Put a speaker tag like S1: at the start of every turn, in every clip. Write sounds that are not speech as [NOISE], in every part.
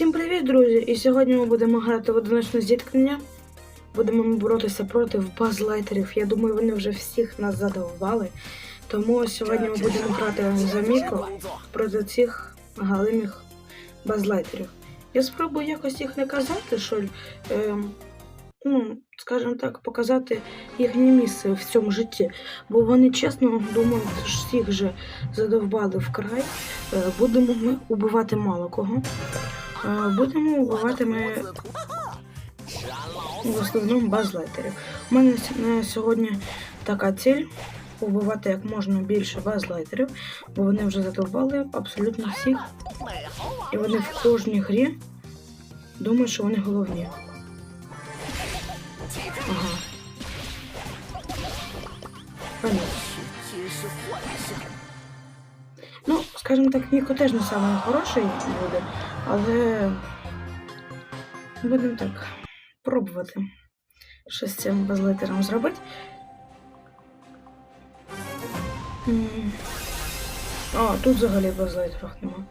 S1: Всім привіт, друзі! І сьогодні ми будемо грати в одиночне зіткнення. Будемо ми боротися проти базлайтерів. Я думаю, вони вже всіх нас задовбали. Тому сьогодні ми будемо грати за Міко проти цих галимих базлайтерів. Я спробую якось їх не казати, що, ем, ну, скажімо так, показати їхнє місце в цьому житті. Бо вони чесно думають, що всіх вже задовбали вкрай. Е, Будемо ми убивати мало кого. Е, Будемо убивати ми в основному базлайтерів. У мене на сьогодні така ціль убивати як можна більше базлайтерів, бо вони вже задовбали абсолютно всіх. І вони в кожній грі думають, що вони головні. Ага. Ну, скажімо так, Ніко теж не самий хороший буде, але будемо так пробувати щось з цим базлайтером зробити. А, тут взагалі базлайтерів нема.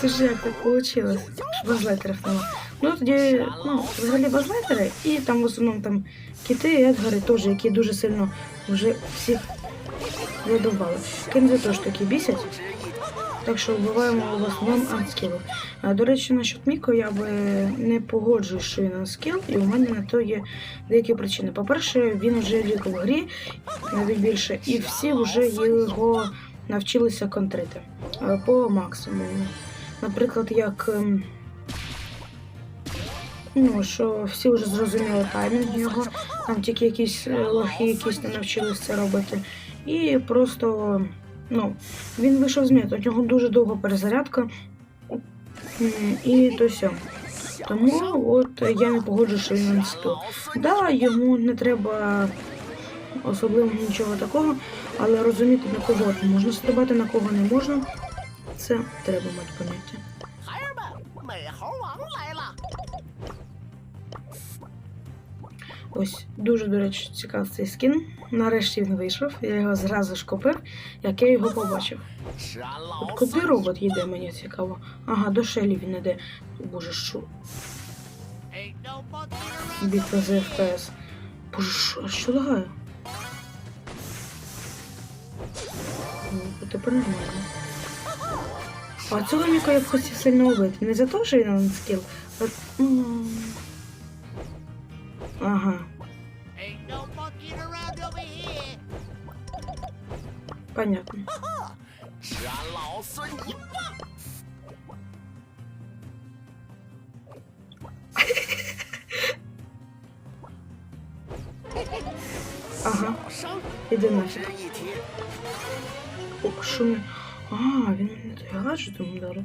S1: Це ж як так вийшло, що базлайтерів нема. Ну тоді, ну, взагалі базлайтери, і там в основному там кіти і едгари теж, які дуже сильно вже всіх задовбали. Кензи теж такі бісять. Так що вбиваємо в основному анскілів. До речі, насчет Міко я би не погоджуюсь, що він анскіл, і у мене на то є деякі причини. По-перше, він вже рік в грі, навіть більше, і всі вже його навчилися контрити е, по максимуму. Наприклад, як. ем, Ну, що всі вже зрозуміли таймінг його, там тільки якісь е, лохи якісь не навчилися це робити. І просто, ну, він вийшов з мета, у нього дуже довга перезарядка. І то все. Тому от я не погоджу, що він інститут. Да, йому не треба особливо нічого такого, але розуміти на кого можна стрибати, на кого не можна. Це треба мати поняття. Ось дуже, до речі, цікавий цей скін. Нарешті він вийшов. Я його зразу ж купив, як я його побачив. От куди робот їде, мені цікаво. Ага, до шелі він йде. Боже що. Бітва за ФПС. Боже, що, а що лагає? Ну, тепер нормально. А цього Міка я б хотів сильно убити. Не за те, що він скіл, а... Ага. Понятно. Ага.
S2: Иди
S1: нафиг. Ох, шумы. А, він не дояжу тому дарив.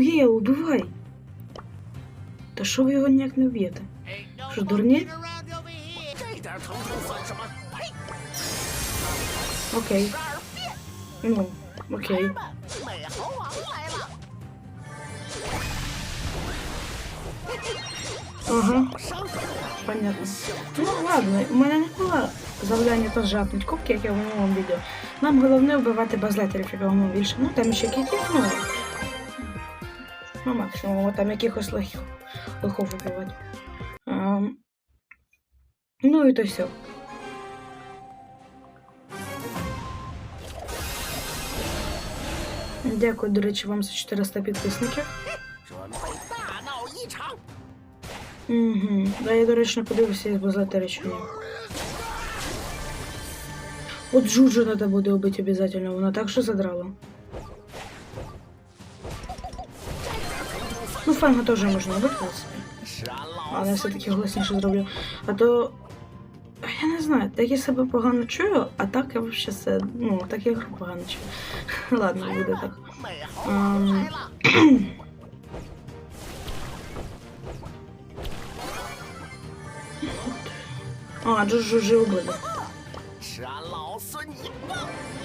S1: є, убивай. Та що ви його ніяк не вб'єте? Що дурні? Окей. Ну, окей. Ага. Понятно. Ну ладно, у мене не було завдання пожатнуть кубки, як я в минулому відео. Нам головне вбивати базлетерів, як я вам більше. Ну там ще кітів, ну ну максимум там якихось лохів лохов вбивати. Ну і то все. Дякую, до речі, вам за 400 підписників. Угу. Да, я, до речі, не подивився, бо злете речі. От Джуджу треба буде убити обов'язково, вона так що задрала. фарма теж можна, в принципі. Але все-таки голосніше зроблю. А то. Я не знаю, так я себе погано чую, а так я взагалі все. Ну, так я гру погано чую. [LAUGHS] Ладно, буде так.
S2: Um... [CLEARS THROAT]
S1: а, Джоджо вже убили.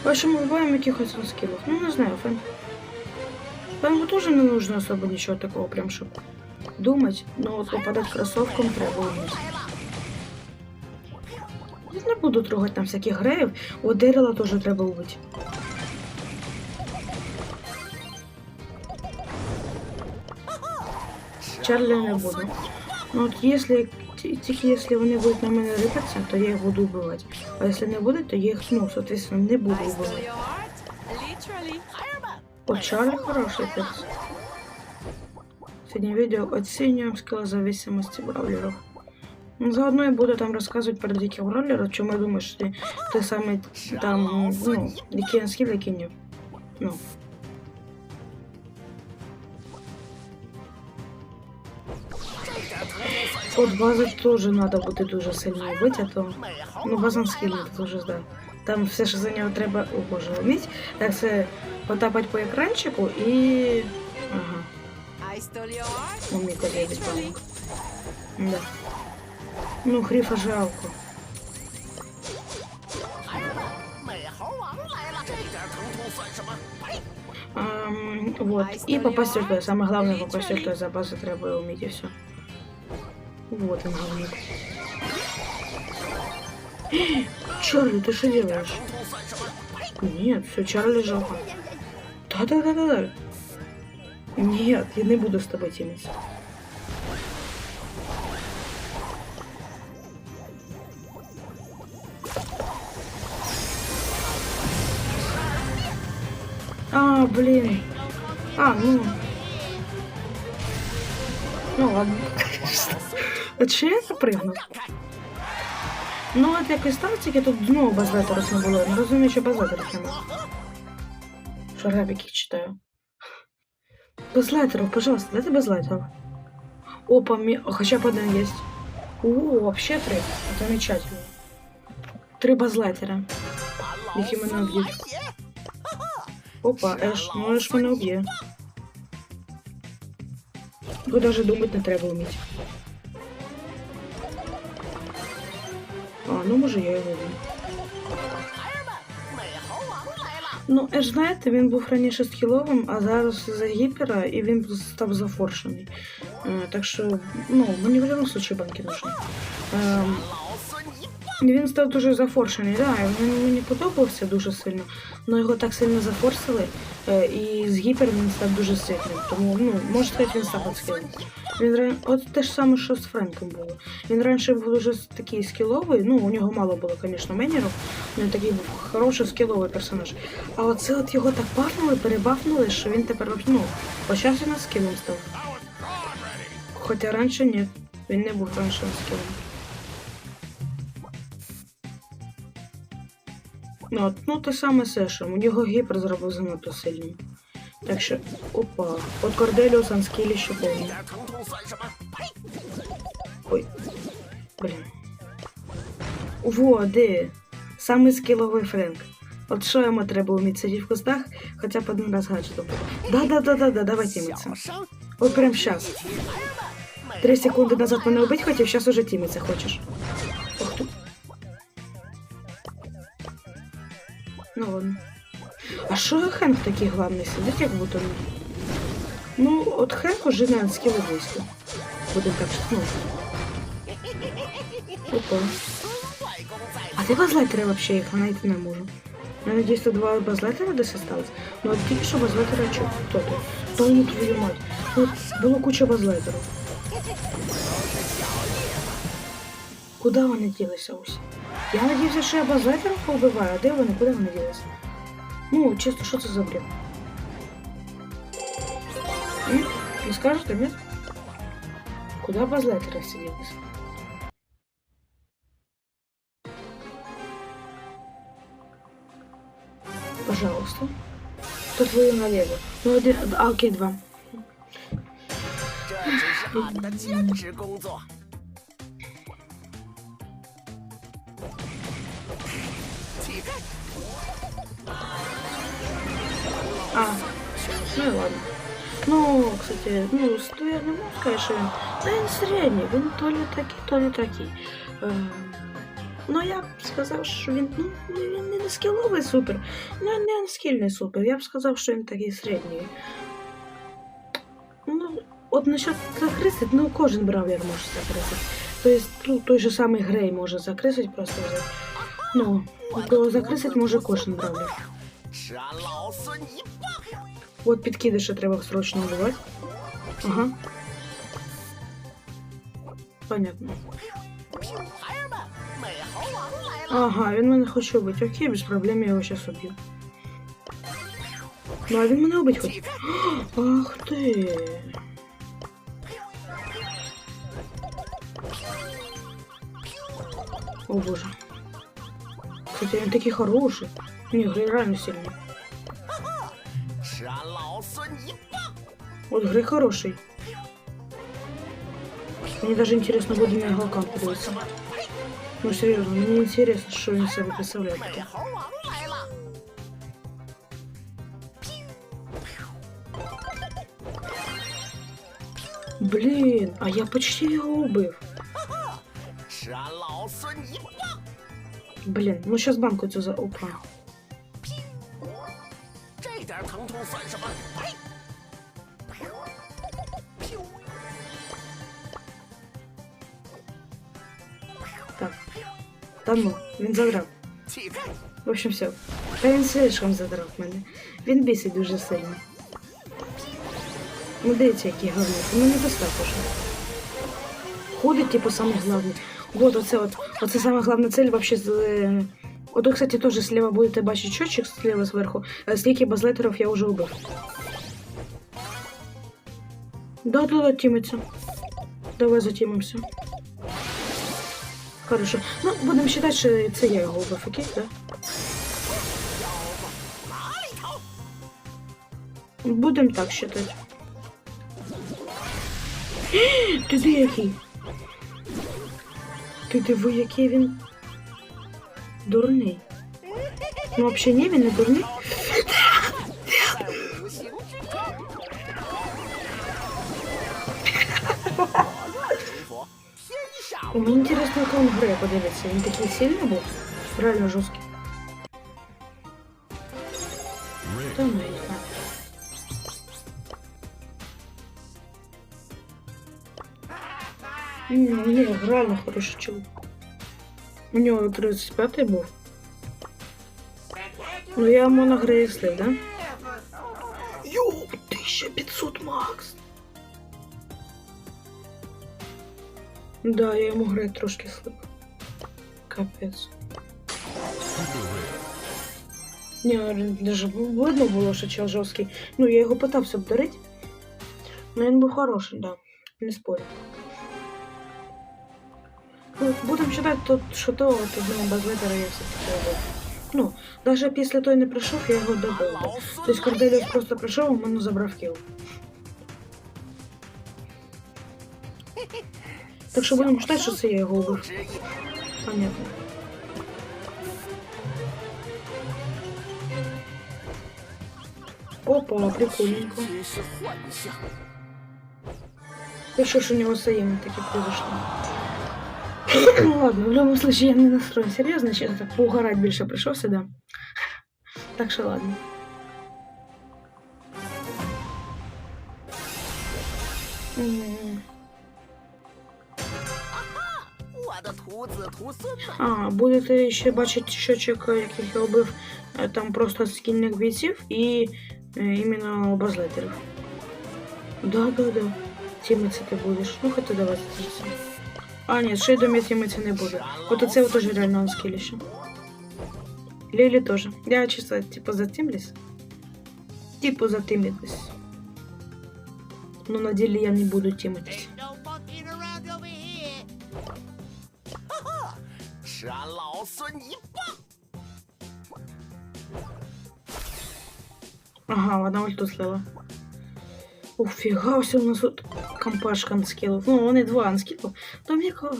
S1: Вашому вбиваємо якихось розкілів. Ну не знаю, фен. Фенгу теж не нужно особо нічого такого, прям щоб думати. Ну, от попадати кроссовком треба
S2: 了
S1: ！Не буду трогати там всяких греїв. О, Дерела теж треба убити. Чарлі не буду. Ну от якщо, тільки якщо вони будуть на мене рипатися, то я їх буду вбивати. А якщо не будуть, то я їх, ну, соответственно, не буду вбивати.
S3: your heart, literally.
S1: О, Чарлі хороший перс. Сегодня видео оцениваем скиллозависимости бравлеров. Ну, Заодно я буду там рассказывать про диких бравлеров, чем я думаю, что ты, ты самый там, ну, дикие скилл, які ні. Ну. От базу теж треба бути дуже сильно бити, а то ну базан скіл це дуже да. Там все, що за нього треба, о боже, вміть, так це потапать по экранчику и... Ага. У Мика едет
S3: паук.
S1: Да. Ну, Хрифа жалко. Эм, вот. И попасть сюда. Самое главное попасть сюда. Запасы треба уметь и все. Вот он главный. Чарли, ты что делаешь? Нет, все, Чарли жалко. Да-да-да-да-да. Нет, я не буду с тобой тимиться. А, блин. А, ну. Ну ладно. А чи я запригнув? Ну, от якось так, тільки тут знову базлетерос не було. Не розумію, що базлетерос немає. тоже арабики читаю. Без лайтеров, пожалуйста, дайте без лайтеров. Опа, ми... А, хотя бы один есть. О, вообще три. Замечательно. Три базлайтера. Які мене
S2: уб'ють.
S1: Опа, Эш, ну Еш мене уб'є. Тут даже думать не треба вміти. А, ну может я его. вб'ю. Ну, е, аж знаєте, він був раніше з а зараз за гіпера і він став зафоршений. Е, так що, ну, мені в будь-якому випадку банки нужні.
S2: Е,
S1: він став дуже зафоршений, да, він мені подобався дуже сильно, але його так сильно зафорсили, е, і з гіпером він став дуже сильним. Тому, ну, можна сказати, він став адскілом. Він ра- от те ж саме, що з Френком було. Він раніше був дуже такий скіловий, ну, у нього мало було, звісно, менерів, він такий був хороший скіловий персонаж. А оце от його так бафнули, перебафнули, що він тепер, ну, почався на скілом став. Хоча раніше ні, він не був раніше скілом. Ну, ну те саме Сеша, у нього гіпер зробив занадто сильним. Так що, опа, от Корделіуса анскілі ще
S2: повні.
S1: Ой. Блін. Во, де? Самий скіловий Френк. От що йому треба вміти сидіти в кустах, хоча б один раз гаджетом. Да-да-да-да-да, давай тімиться. От прям щас. Три секунди назад мене убить хотів, щас уже тімиться хочеш. Ох тут. Ну ладно. А що Хенк такий главний сидить, як будто? Ну, от Хенк уже на скіли вийшло. Будем так ну. Опа. А де базлайтери вообще їх знайти не можу. Я надеюсь, что два базлайтера десь осталось. Ну от тільки що базлайтера чого? Хто тут? То не твою мать. Тут було куча базлайтерів. Куда вони ділися усі? Я надіявся, що я базлайтерів побиваю, а де вони? Куди вони ділися? Ну, чисто, що це за бред? М? Не скажете, ні? Куди базлайтери всі ділися? Пожалуйста. Кто твою налево? Ну, один, а, окей, два. А, ну и ладно. Ну, кстати, ну, что я не можу сказати, що він. Та він середній, він то лі такий, то лі такий. Е, ну, я б сказав, що він, ну, він не скіловий супер, ну, не скільний супер. Я б сказав, що він такий середній. Ну, от насчет закрисить, ну, кожен бравлер може закрисити. Тобто, ну, той же самий Грей може закрисить просто взяти. Ну, то закрисить може кожен правда.
S2: 吃俺老孙一
S1: Вот підкидыша треба срочно убивать. Ага. Понятно. Ага, він мене хоче убити. Окей, без проблем я його зараз уб'ю. Ну, а він мене убить хоче. [GASPS] Ах ти. О боже. Кстати, він такий хороший. Ні, реально сильний. Вот грей хороший. Мне даже интересно, будет меня игрока придется. Ну серьезно, мне интересно, что они себе
S2: представляют.
S1: Блин, а я почти его убив. Блин, ну сейчас банку эту за... Опа. Та ну, він задрав. В общем, все. Та він слишком задрав мене. Він бісить дуже сильно. Ну дивіться, який головний. Ну не достав уже. Ходить, типу, саме головне. Вот оце от. Оце саме головна цель вообще з. е, Ото, кстати, теж слева будете бачити счетчик слева зверху. е, Скільки базлетерів я вже убив. Да, да, да, тімиться. Давай затімимося. Хорошо. Ну, будемо вважати, що це я його вбив, окей,
S2: так? Да?
S1: Будемо так вважати. Ти де який? Ти диви, який він дурний. Ну, взагалі, ні, він не дурний.
S2: 下
S1: О, Мені інтересно, яка він грає, подивитися. Він такий сильний був. Реально жорсткий. Та ну, я не. Ні, реально хороший чоловік. У нього 35-й був. Ну я йому на грі слив, да? Йоу, 1500 макс. Да, я йому гри трошки слив. Капець. Ні, даже видно було, що чел жорсткий. Ну, я його питався обдарити. Ну, він був хороший, да. Не спорю. Ну, Будемо вважати, то, що то з ним без литера я все-таки добив. Ну, навіть після той не прийшов, я його добив. Тобто
S2: 孙
S1: Корделіус просто прийшов, у мене забрав кіл. Так что будем считать, что я
S2: его убил.
S1: Понятно. Опа, прикольненько. Еще ж у него соемы такие произошли. ну ладно, в любом случае я не настроен серьезно, сейчас так поугарать больше пришел сюда. так что ладно. М А, будете ще бачити щочок, яких я робив е, там просто скільних бійців і е, іменно базлетерів. Да, да, да. Тімиться ти будеш. Ну хоча давай тімиться. А, ні, з шейдом я тімиться не буду. От оце от теж реально анскіліще. Лілі теж. Я чисто, типу, затімлюсь. Типу, затимлюсь. Ну, на ділі я не буду тімитись.
S2: 吃俺老孙一棒！
S1: Ага, одна ульту слила. Ух, фіга, ось у нас тут компашка анскілів. Ну, вони два анскілів. Там яка.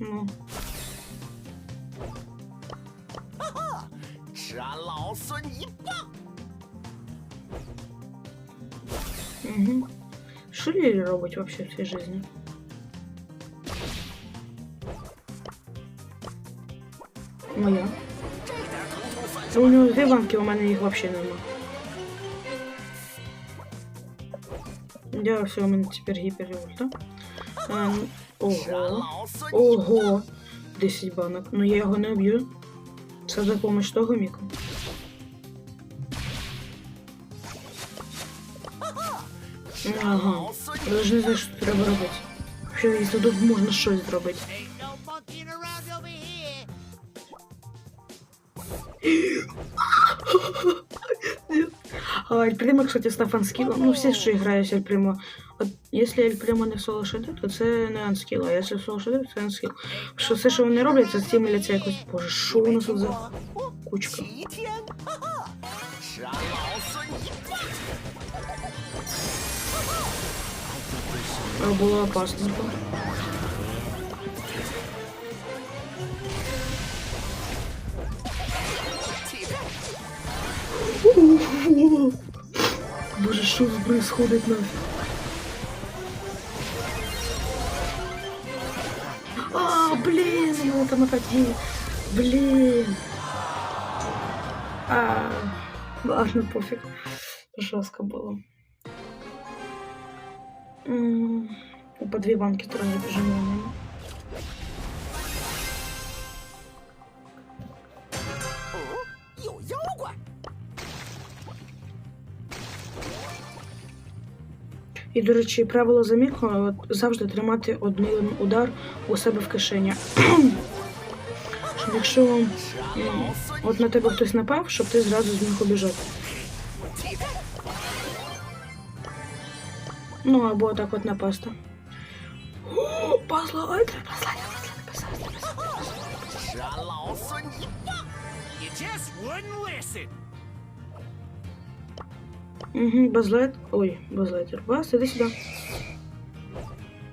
S1: Ну.
S2: 吃俺老孙一棒！
S1: Угу. Що Лілі робить вообще в цій житті? моя. У нього дві банки, у мене їх взагалі нема. Я все, у мене тепер гіперульта.
S2: Ем,
S1: ого. Ого. 10 банок. Ну я його не вб'ю. Це за допомогою того міку. Ага. Даже не знаю, що треба робити. Взагалі, тут можна щось зробити. А Альприма, кстати, став анскілом. Ну, всі, що грають если Якщо Альприма не соло шеде, то це не анскил, а если соло то це анскіл. Що все, що вони роблять, це стимуляція якось. Боже, що у нас тут за кучка? Було опасно. Боже, ж происходит нафиг? А, блин, его там опять Блин. А, ладно, пофиг. Жестко было. По две банки сразу бежим.
S2: 哦，
S1: І, до речі, правило заміку завжди тримати одним удар у себе в кишені. [CLEARS THROAT] щоб якщо от на тебе хтось напав, щоб ти зразу зміг убіжати. Ну або так от напасти.
S2: Пазла, ой, Пасла,
S4: послати, послати, пасла. послати,
S1: Угу, базлайт. Ой, базлайтер. Бас, иди сюда.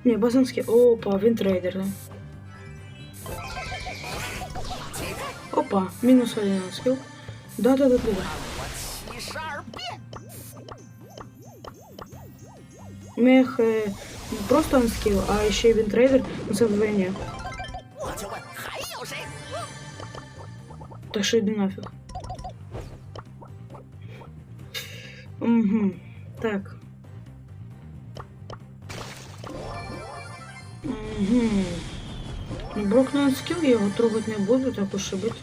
S1: Не, базанский. Опа, винтрейдер, да? Опа, минус один скилл. Да-да-да, да. Мех э, не просто он скилл,
S2: а еще и винтрейдер на сопротивление.
S1: Так что иди нафиг. Угу, Так. Угу. Брокнен скилл я его трогать не буду, так уж
S2: и быть.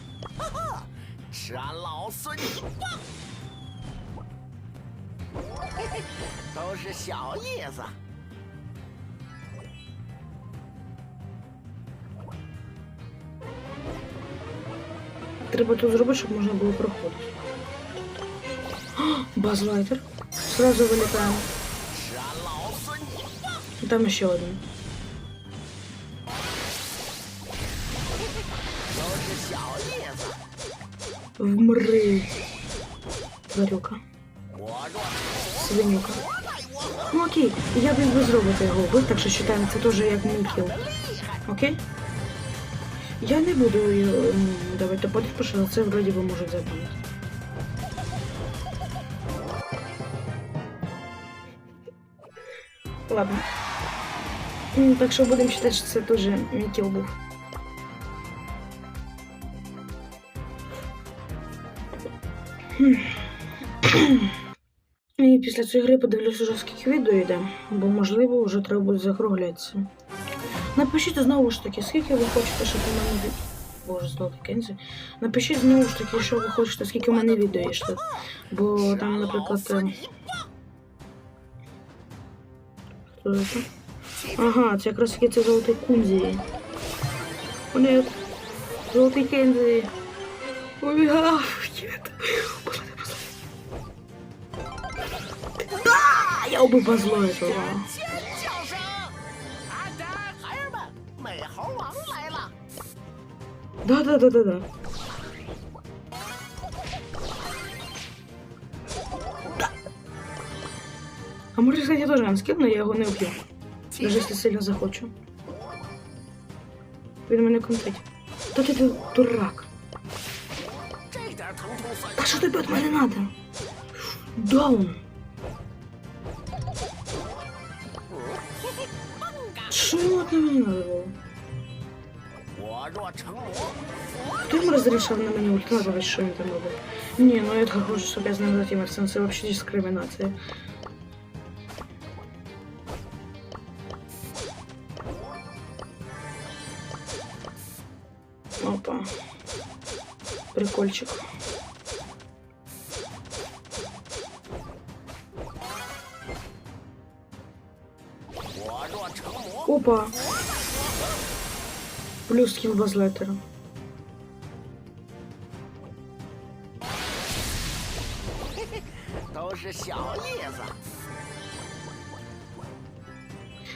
S1: Треба тут зробити, щоб можна було проходити. Базлайтер. Сразу
S2: вылетаем.
S1: И там еще один. Вмры. Тварюка. Свинюка. Ну окей, я бы без робота його вбив, так що вважаємо це тоже як
S2: мінкіл.
S1: Окей? Я не буду э, давать давати подпишу, але це вроде бы можуть забанити. Ладно. Так що будемо вважати, що це теж мій був. І після цієї гри подивлюся скільки відео йде, бо можливо вже треба буде закруглятися. Напишіть знову ж таки, скільки ви хочете, щоб у мене від... Боже, золотий кензі. Напишіть знову ж таки, що ви хочете, скільки у мене відео є. Бо там, наприклад. Хто це? Ага, це якраз таки це золотий кунзі. Нет. Золотий кензі. Убігав. Нет. Послухайте, послухайте. А, я убив базлоїтова.
S2: 尖叫
S1: А может, кстати, тоже нам скид, но я его не убью. Даже если сильно захочу. Він мене контить. Та ти дурак. Та що тобі від мене надо? Даун. Чому от на мене надо було? Хто йому розрішав на мене ультра, що він там робив? Ні, ну я так хочу, щоб я з ним затімався, це взагалі дискримінація. там прикольчик. Опа! Плюс скилл
S2: базлайтера.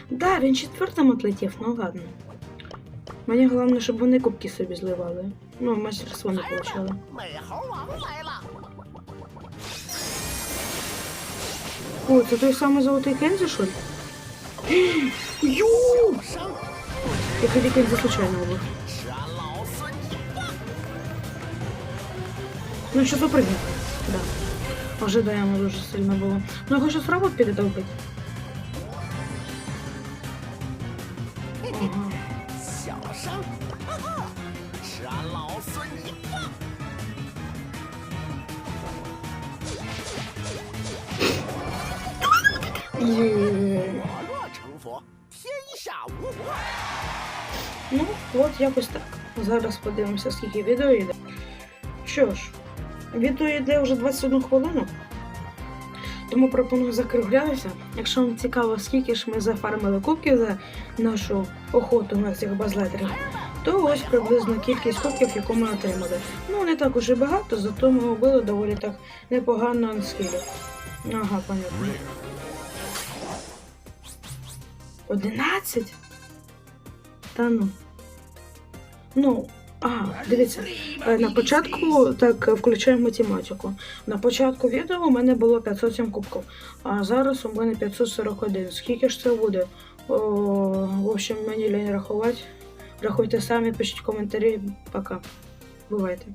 S1: Да, він четвертым отлетев, ну ладно. Мені головне, щоб вони кубки собі зливали. Ну, майстерство не получали. О, це той самий золотий Кензі, що ли? Ю! Я тоді Кензі случайно убив. Ну, що запрыгнув. Да. Ожидаємо дуже сильно було. Ну, я хочу справа піде вбити. От якось так. Зараз подивимося, скільки відео йде. Що ж, відео йде вже 21 хвилину. Тому пропоную закруглятися. Якщо вам цікаво, скільки ж ми зафармили кубків за нашу охоту на цих базлетерів, то ось приблизно кількість кубків, яку ми отримали. Ну, не так уже багато, зато ми убили доволі так непогано анскілів. Ага, понятно. 11? Та ну. Ну, а, дивіться, е, на початку так включаємо математику. На початку відео у мене було 507 кубків, а зараз у мене 541. Скільки ж це буде? О, в общем, мені лінь рахувати. Рахуйте самі, пишіть коментарі. Пока. Бувайте.